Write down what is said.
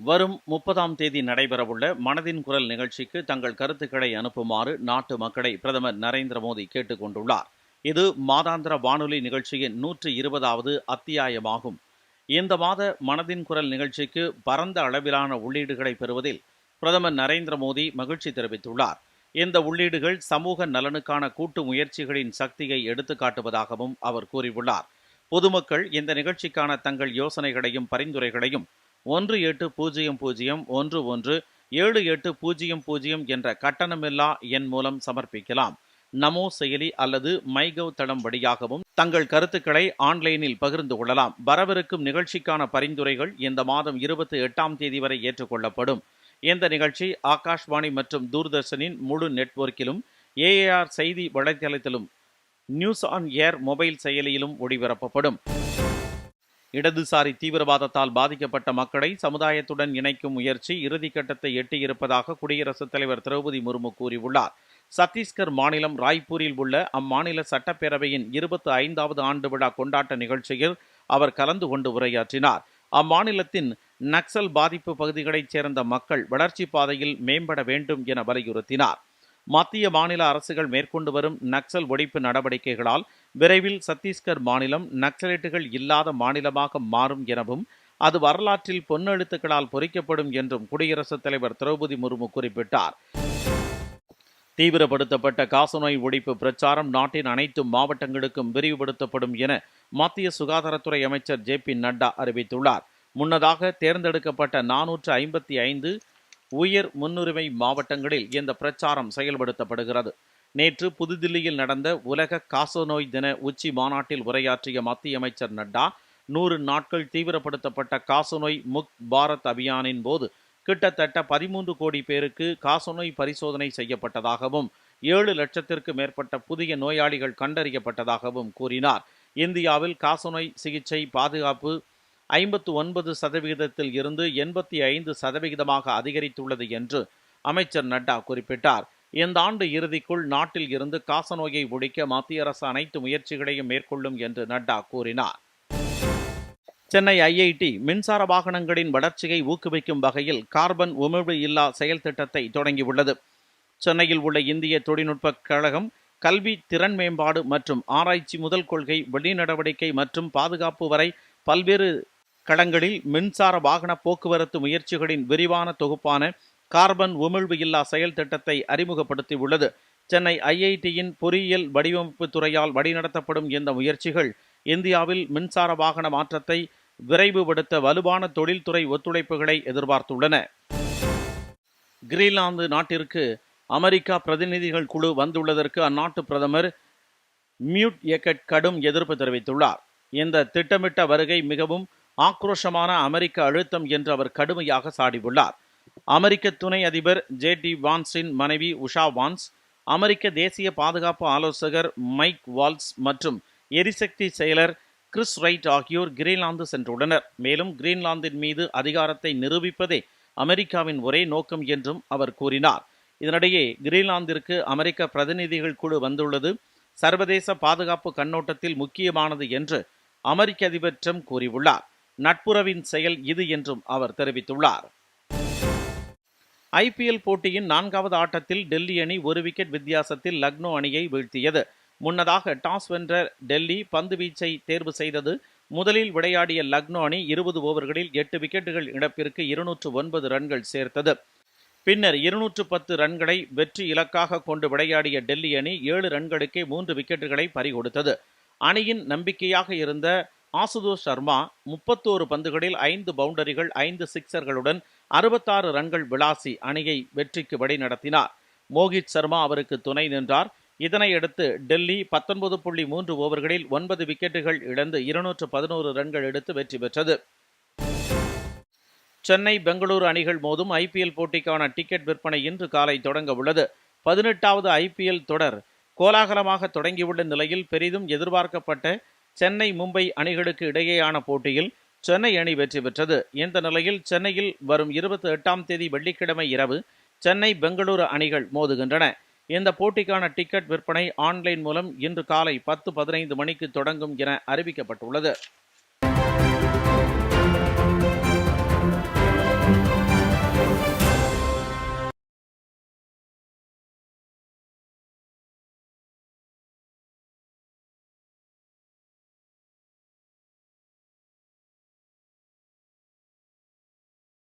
வரும் முப்பதாம் தேதி நடைபெறவுள்ள மனதின் குரல் நிகழ்ச்சிக்கு தங்கள் கருத்துக்களை அனுப்புமாறு நாட்டு மக்களை பிரதமர் நரேந்திர மோடி கேட்டுக் கொண்டுள்ளார். இது மாதாந்திர வானொலி நிகழ்ச்சியின் நூற்று இருபதாவது அத்தியாயமாகும். இந்த மாத மனதின் குரல் நிகழ்ச்சிக்கு பரந்த அளவிலான உள்ளீடுகளை பெறுவதில் பிரதமர் நரேந்திர மோடி மகிழ்ச்சி தெரிவித்துள்ளார். இந்த உள்ளீடுகள் சமூக நலனுக்கான கூட்டு முயற்சிகளின் சக்தியை எடுத்துக்காட்டுவதாகவும் அவர் கூறியுள்ளார். பொதுமக்கள் இந்த நிகழ்ச்சிக்கான தங்கள் யோசனைகளையும் பரிந்துரைகளையும் ஒன்று எட்டு பூஜ்ஜியம் பூஜ்ஜியம் ஒன்று ஒன்று ஏழு எட்டு பூஜ்ஜியம் பூஜ்ஜியம் என்ற கட்டணமில்லா எண் மூலம் சமர்ப்பிக்கலாம். நமோ செயலி அல்லது மைகவ் தளம் வழியாகவும் தங்கள் கருத்துக்களை ஆன்லைனில் பகிர்ந்து கொள்ளலாம். வரவிருக்கும் நிகழ்ச்சிக்கான பரிந்துரைகள் இந்த மாதம் இருபத்தி எட்டாம் தேதி வரை ஏற்றுக்கொள்ளப்படும். இந்த நிகழ்ச்சி ஆகாஷ்வாணி மற்றும் தூர்தர்ஷனின் முழு நெட்வொர்க்கிலும் ஏஏஆர் செய்தி வலைத்தளத்திலும் நியூஸ் ஆன் ஏர் மொபைல் செயலியிலும் ஒளிபரப்பப்படும். இடதுசாரி தீவிரவாதத்தால் பாதிக்கப்பட்ட மக்களை சமுதாயத்துடன் இணைக்கும் முயற்சி இறுதிக்கட்டத்தை எட்டியிருப்பதாக குடியரசுத் தலைவர் திரௌபதி முர்மு கூறியுள்ளார். சத்தீஸ்கர் மாநிலம் ராய்ப்பூரில் உள்ள அம்மாநில சட்டப்பேரவையின் இருபத்தி ஐந்தாவது ஆண்டு விழா கொண்டாட்ட நிகழ்ச்சியில் அவர் கலந்து கொண்டு உரையாற்றினார். அம்மாநிலத்தின் நக்சல் பாதிப்பு பகுதிகளைச் சேர்ந்த மக்கள் வளர்ச்சி பாதையில் மேம்பட வேண்டும் என வலியுறுத்தினார். மத்திய மாநில அரசுகள் மேற்கொண்டு வரும் நக்சல் ஒழிப்பு நடவடிக்கைகளால் விரைவில் சத்தீஸ்கர் மாநிலம் நக்சலைட்டுகள் இல்லாத மாநிலமாக மாறும் எனவும் அது வரலாற்றில் பொன்னெழுத்துக்களால் பொறிக்கப்படும் என்றும் குடியரசுத் தலைவர் திரௌபதி முர்மு குறிப்பிட்டார். தீவிரப்படுத்தப்பட்ட காசநோய் ஒழிப்பு பிரச்சாரம் நாட்டின் அனைத்து மாவட்டங்களுக்கும் விரிவுபடுத்தப்படும் என மத்திய சுகாதாரத்துறை அமைச்சர் ஜே பி நட்டா அறிவித்துள்ளார். முன்னதாக தேர்ந்தெடுக்கப்பட்ட நானூற்று ஐம்பத்தி ஐந்து உயர் முன்னுரிமை மாவட்டங்களில் இந்த பிரச்சாரம் செயல்படுத்தப்படுகிறது. நேற்று புதுதில்லியில் நடந்த உலக காசநோய் தின உச்சி மாநாட்டில் உரையாற்றிய மத்திய அமைச்சர் நட்டா நூறு நாட்கள் தீவிரப்படுத்தப்பட்ட காசநோய் முக் பாரத் அபியானின் போது கிட்டத்தட்ட பதிமூன்று கோடி பேருக்கு காசநோய் பரிசோதனை செய்யப்பட்டதாகவும் ஏழு லட்சத்திற்கு மேற்பட்ட புதிய நோயாளிகள் கண்டறியப்பட்டதாகவும் கூறினார். இந்தியாவில் காசநோய் சிகிச்சை பாதுகாப்பு ஐம்பத்து ஒன்பது சதவிகிதத்தில் இருந்து எண்பத்தி ஐந்து சதவிகிதமாக அதிகரித்துள்ளது என்று அமைச்சர் நட்டா குறிப்பிட்டார். இந்த ஆண்டு இறுதிக்குள் நாட்டில் இருந்து காசநோயை ஒழிக்க மத்திய அரசு அனைத்து முயற்சிகளையும் மேற்கொள்ளும் என்று நட்டா கூறினார். சென்னை ஐஐடி மின்சார வாகனங்களின் வளர்ச்சியை ஊக்குவிக்கும் வகையில் கார்பன் உமிழ்வு இல்லா செயல் திட்டத்தை தொடங்கியுள்ளது. சென்னையில் உள்ள இந்திய தொழில்நுட்ப கழகம் கல்வி திறன் மேம்பாடு மற்றும் ஆராய்ச்சி முதல் கொள்கை வெளிநடவடிக்கை மற்றும் பாதுகாப்பு வரை பல்வேறு களங்களில் மின்சார வாகன போக்குவரத்து முயற்சிகளின் விரிவான தொகுப்பான கார்பன் உமிழ்வு இல்லா செயல் திட்டத்தை அறிமுகப்படுத்தியுள்ளது. சென்னை ஐஐடியின் பொறியியல் வடிவமைப்பு துறையால் வழிநடத்தப்படும் இந்த முயற்சிகள் இந்தியாவில் மின்சார வாகன மாற்றத்தை விரைவுபடுத்த வலுவான தொழில்துறை ஒத்துழைப்புகளை எதிர்பார்த்துள்ளன. கிரீன்லாந்து நாட்டிற்கு அமெரிக்கா பிரதிநிதிகள் குழு வந்துள்ளதற்கு அந்நாட்டு பிரதமர் மியூட் எக்கட் கடும் எதிர்ப்பு தெரிவித்துள்ளார். இந்த திட்டமிட்ட வருகை மிகவும் ஆக்ரோஷமான அமெரிக்க அழுத்தம் என்று அவர் கடுமையாக சாடியுள்ளார். அமெரிக்க துணை அதிபர் ஜே டி வான்ஸின் மனைவி உஷா வான்ஸ் அமெரிக்க தேசிய பாதுகாப்பு ஆலோசகர் மைக் வால்ஸ் மற்றும் எரிசக்தி செயலர் கிறிஸ் ரைட் ஆகியோர் கிரீன்லாந்து சென்றுள்ளனர். மேலும் கிரீன்லாந்தின் மீது அதிகாரத்தை நிரூபிப்பதே அமெரிக்காவின் ஒரே நோக்கம் என்றும் அவர் கூறினார். இதனிடையே கிரீன்லாந்திற்கு அமெரிக்க பிரதிநிதிகள் குழு வந்துள்ளது. சர்வதேச பாதுகாப்பு கண்ணோட்டத்தில் முக்கியமானது என்று அமெரிக்க அதிபர் ட்ரம்ப் கூறியுள்ளார். நட்புறவின் செயல் இது என்றும் அவர் தெரிவித்துள்ளார். ஐபிஎல் போட்டியின் நான்காவது ஆட்டத்தில் டெல்லி அணி ஒரு விக்கெட் வித்தியாசத்தில் லக்னோ அணியை வீழ்த்தியது. முன்னதாக டாஸ் வென்ற டெல்லி பந்து வீச்சை தேர்வு செய்தது. முதலில் விளையாடிய லக்னோ அணி இருபது ஓவர்களில் எட்டு விக்கெட்டுகள் இழப்பிற்கு இருநூற்று ஒன்பது ரன்கள் சேர்த்தது. பின்னர் இருநூற்று பத்து ரன்களை வெற்றி இலக்காக கொண்டு விளையாடிய டெல்லி அணி ஏழு ரன்களுக்கே மூன்று விக்கெட்டுகளை பறிகொடுத்தது. அணியின் நம்பிக்கையாக இருந்த ஆசுதோஷ் சர்மா முப்பத்தோரு பந்துகளில் ஐந்து பவுண்டரிகள் ஐந்து சிக்சர்களுடன் அறுபத்தாறு ரன்கள் விளாசி அணியை வெற்றிக்கு வழிநடத்தினார் மோகித் சர்மா அவருக்கு துணை நின்றார். இதனையடுத்து டெல்லி பத்தொன்பது புள்ளி மூன்று ஓவர்களில் ஒன்பது விக்கெட்டுகள் இழந்து இருநூற்று பதினோரு ரன்கள் எடுத்து வெற்றி பெற்றது. சென்னை பெங்களூரு அணிகள் மோதும் ஐபிஎல் போட்டிக்கான டிக்கெட் விற்பனை இன்று காலை தொடங்க உள்ளது. பதினெட்டாவது ஐபிஎல் தொடர் கோலாகலமாக தொடங்கியுள்ள நிலையில் பெரிதும் எதிர்பார்க்கப்பட்ட சென்னை மும்பை அணிகளுக்கு இடையேயான போட்டியில் சென்னை அணி வெற்றி பெற்றது. இந்த நிலையில் சென்னையில் வரும் இருபத்தி எட்டாம் தேதி வெள்ளிக்கிழமை இரவு சென்னை பெங்களூரு அணிகள் மோதுகின்றன. இந்த போட்டிக்கான டிக்கெட் விற்பனை ஆன்லைன் மூலம் இன்று காலை பத்து பதினைந்து மணிக்கு தொடங்கும் என அறிவிக்கப்பட்டுள்ளது.